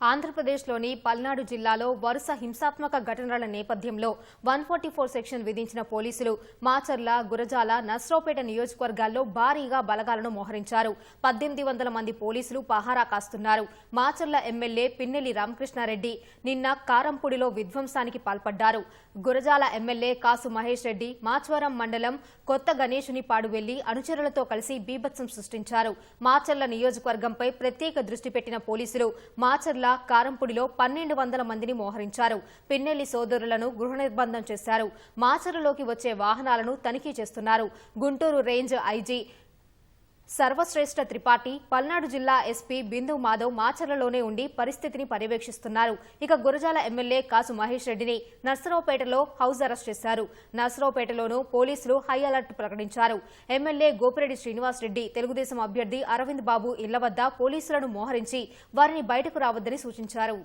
ఆంధ్రప్రదేశ్లోని పల్నాడు జిల్లాలో వరుస హింసాత్మక ఘటనల నేపథ్యంలో వన్ ఫార్టీ ఫోర్ సెక్షన్ విధించిన పోలీసులు మాచర్ల గురజాల నస్రోపేట నియోజకవర్గాల్లో భారీగా బలగాలను మోహరించారు. పద్దెనిమిది వందల మంది పోలీసులు పహారా కాస్తున్నారు. మాచర్ల ఎమ్మెల్యే పిన్నెల్లి రామకృష్ణారెడ్డి నిన్న కారంపూడిలో విధ్వంసానికి పాల్పడ్డారు. గురజాల ఎమ్మెల్యే కాసు మహేష్ రెడ్డి మాచవరం మండలం కొత్త గణేశునిపాడు వెళ్ళి అనుచరులతో కలిసి బీభత్సం సృష్టించారు. మాచర్ల నియోజకవర్గంపై ప్రత్యేక దృష్టి పెట్టిన పోలీసులు మాచర్ల కారంపూడిలో పన్నెండు వందల మందిని మోహరించారు. పిన్నెల్లి సోదరులను గృహ నిర్బంధం చేశారు. మాచర్లలోకి వచ్చే వాహనాలను తనిఖీ చేస్తున్నారు. గుంటూరు రేంజ్ ఐజీ సర్వశ్రేష్ఠ త్రిపాఠి పల్నాడు జిల్లా ఎస్పీ బిందు మాధవ్ మాచర్లలోనే ఉండి పరిస్థితిని పర్యవేక్షిస్తున్నారు. ఇక గురజాల ఎమ్మెల్యే కాసు మహేష్ రెడ్డిని నర్సరావుపేటలో హౌస్ అరెస్ట్ చేశారు. నర్సరావుపేటలోనూ పోలీసులు హై అలర్ట్ ప్రకటించారు. ఎమ్మెల్యే గోపిరెడ్డి శ్రీనివాస్ రెడ్డి తెలుగుదేశం అభ్యర్థి అరవింద్ బాబు ఇళ్ళ వద్ద పోలీసులను మోహరించి వారిని బయటకు రావద్దని సూచించారు.